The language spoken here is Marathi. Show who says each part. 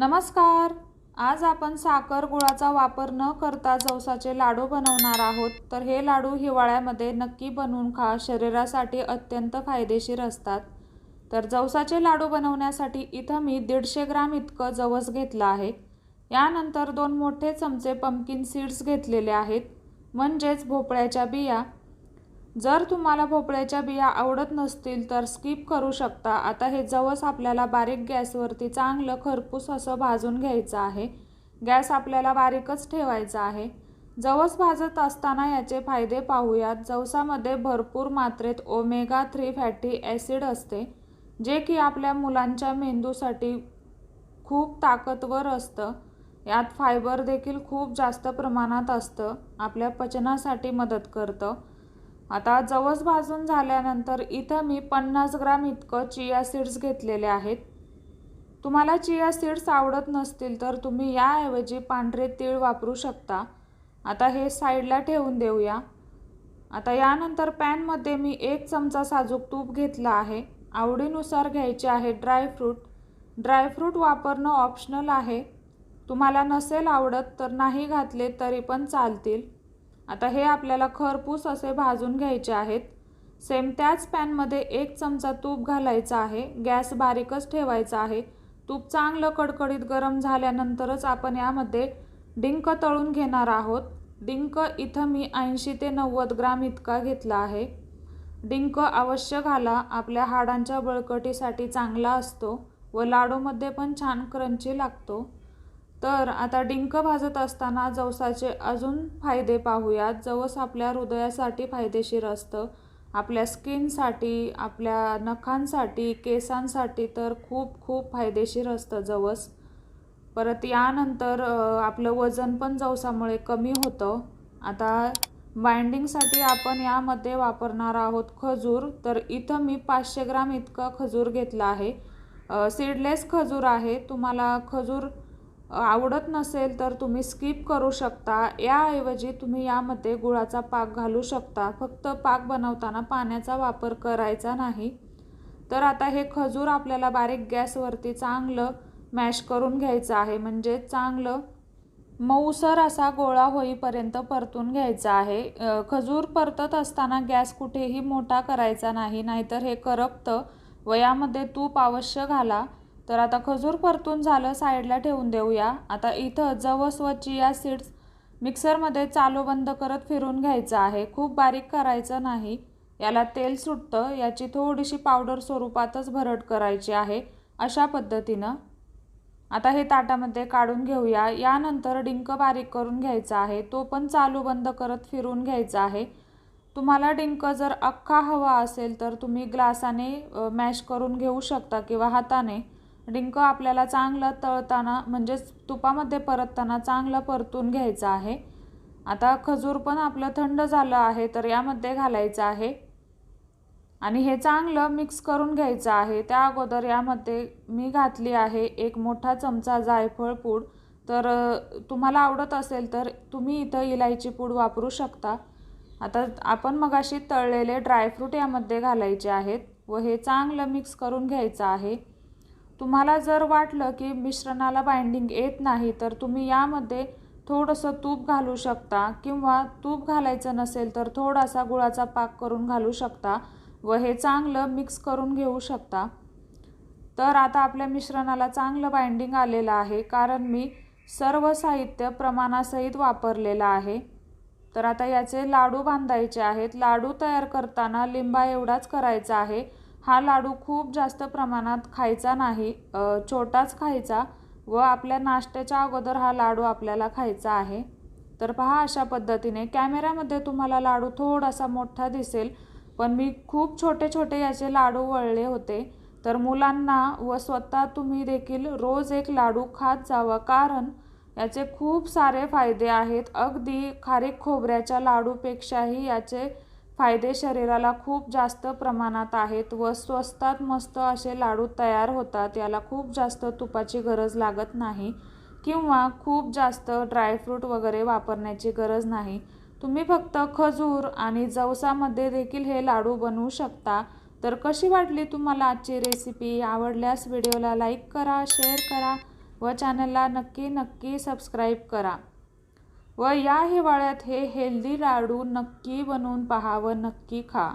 Speaker 1: नमस्कार. आज आपण साखर गुळाचा वापर न करता जवसाचे लाडू बनवणार आहोत. तर हे लाडू हिवाळ्यामध्ये नक्की बनवून खा. शरीरासाठी अत्यंत फायदेशीर असतात. तर जवसाचे लाडू बनवण्यासाठी इथं मी दीडशे ग्राम इतकं जवस घेतलं आहे. यानंतर दोन मोठे चमचे पंपकिन सीड्स घेतलेले आहेत. म्हणजेच भोपळ्याच्या बिया. जर तुम्हाला भोपळ्याच्या बिया आवडत नसतील तर स्किप करू शकता. आता हे जवस आपल्याला बारीक गॅसवरती चांगलं खरपूस असं भाजून घ्यायचं आहे. गॅस आपल्याला बारीकच ठेवायचा आहे. जवस भाजत असताना याचे फायदे पाहूयात. जवसामध्ये भरपूर मात्रेत ओमेगा थ्री फॅटी ॲसिड असते जे की आपल्या मुलांच्या मेंदूसाठी खूप ताकदवर असतं. यात फायबर देखील खूप जास्त प्रमाणात असतं आपल्या पचनासाठी मदत करतं. आता जवस भाजून झाल्यानंतर इथं मी पन्नास ग्राम इतकं चिया सीड्स घेतलेले आहेत. तुम्हाला चिया सीड्स आवडत नसतील तर तुम्ही याऐवजी पांढरे तीळ वापरू शकता. आता हे साईडला ठेवून देऊया. आता यानंतर पॅनमध्ये मी एक चमचा साजूक तूप घेतला आहे. आवडीनुसार घ्यायचे आहे ड्रायफ्रूट ड्रायफ्रूट वापरणं ऑप्शनल आहे. तुम्हाला नसेल आवडत तर नाही घातले तरी पण चालतील. आता हे आपल्याला खरपूस असे भाजून घ्यायचे आहेत. सेम त्याच पॅनमध्ये एक चमचा तूप घालायचा आहे. गॅस बारीकच ठेवायचा आहे. तूप चांगलं कडकडीत गरम झाल्यानंतरच आपण यामध्ये डिंक तळून घेणार आहोत. डिंक इथं मी ऐंशी ते नव्वद ग्राम इतका घेतला आहे. डिंक अवश्य घाला. आपल्या हाडांच्या बळकटीसाठी चांगला असतो व लाडूमध्ये पण छान क्रंची लागतो. तर आता डिंक भाजत असताना जवसाचे अजून फायदे पाहूयात. जवस आपल्या हृदयासाठी फायदेशीर असतं. आपल्या स्किनसाठी आपल्या नखांसाठी केसांसाठी तर खूप खूप फायदेशीर असतं जवस. परत यानंतर आपलं वजन पण जवसामुळे कमी होतं. आता बाइंडिंगसाठी आपण यामध्ये वापरणार आहोत खजूर. तर इथं मी पाचशे ग्राम इतकं खजूर घेतला आहे. सीडलेस खजूर आहे. तुम्हाला खजूर आवडत नसेल तर तुम्ही स्किप करू शकता. याऐवजी तुम्ही यामध्ये गुळाचा पाक घालू शकता. फक्त पाक बनवताना पाण्याचा वापर करायचा नाही. तर आता हे खजूर आपल्याला बारीक गॅसवरती चांगलं मॅश करून घ्यायचं आहे. म्हणजे चांगलं मऊसर असा गोळा होईपर्यंत परतून घ्यायचा आहे. खजूर परतत असताना गॅस कुठेही मोठा करायचा नाही. नाहीतर हे करपतं. वयामध्ये तूप अवश्य घाला तर आता खजूर परतून झालं साईडला ठेवून देऊया. आता इथं जवस व चिया सीड्स मिक्सरमध्ये चालू बंद करत फिरून घ्यायचं आहे. खूप बारीक करायचं नाही. याला तेल सुटतं. याची थोडीशी पावडर स्वरूपातच भरट करायची आहे अशा पद्धतीनं. आता हे ताटामध्ये काढून घेऊया. यानंतर डिंक बारीक करून घ्यायचा आहे. तो पण चालू बंद करत फिरून घ्यायचा आहे. तुम्हाला डिंक जर अख्खा हवा असेल तर तुम्ही ग्लासाने मॅश करून घेऊ शकता किंवा हाताने. डिंक आपल्याला चांगलं तळताना म्हणजेच तुपामध्ये परतताना चांगलं परतून घ्यायचं आहे. आता खजूर पण आपलं थंड झालं आहे तर यामध्ये घालायचं आहे. आणि हे चांगलं मिक्स करून घ्यायचं आहे. त्या अगोदर यामध्ये मी घातली आहे एक मोठा चमचा जायफळ पूड. तर तुम्हाला आवडत असेल तर तुम्ही इथं इलायची पूड वापरू शकता. आता आपण मगाशी तळलेले ड्रायफ्रूट यामध्ये घालायचे आहेत व हे चांगलं मिक्स करून घ्यायचं आहे. तुम्हाला जर वाटलं की मिश्रणाला बाइंडिंग येत नाही तर तुम्ही यामध्ये थोडंसं तूप घालू शकता किंवा तूप घालायचं नसेल तर थोडासा गुळाचा पाक करून घालू शकता व हे चांगलं मिक्स करून घेऊ शकता. तर आता आपल्या मिश्रणाला चांगलं बाइंडिंग आलेलं आहे कारण मी सर्व साहित्य प्रमाणासहित वापरलेलं आहे. तर आता याचे लाडू बांधायचे आहेत. लाडू तयार करताना लिंबा एवढाच करायचा आहे. हा लाडू खूप जास्त प्रमाणात खायचा नाही छोटाच खायचा व आपल्या नाश्त्याच्या अगोदर हा लाडू आपल्याला खायचा आहे. तर पहा अशा पद्धतीने कॅमेऱ्यामध्ये तुम्हाला लाडू थोडासा मोठा दिसेल पण मी खूप छोटे छोटे याचे लाडू वळले होते. तर मुलांना व स्वतः तुम्ही देखील रोज एक लाडू खात जावा कारण याचे खूप सारे फायदे आहेत. अगदी खारीक खोबऱ्याच्या लाडूपेक्षाही याचे फायदे शरीराला खूप जास्त प्रमाणात आहेत व स्वस्तात मस्त असे लाडू तयार होतात याला खूप जास्त तुपाची गरज लागत नाही किंवा खूप जास्त ड्रायफ्रूट वगैरे वापरण्याची गरज नाही. तुम्ही फक्त खजूर आणि जवसामध्ये देखील हे लाडू बनवू शकता. तर कशी वाटली तुम्हाला आजची रेसिपी आवडल्यास व्हिडिओला लाईक करा शेअर करा व चॅनलला नक्की नक्की सबस्क्राईब करा. व या हिवाळ्यात हे हेल्दी लाडू नक्की बनवून पहा व नक्की खा.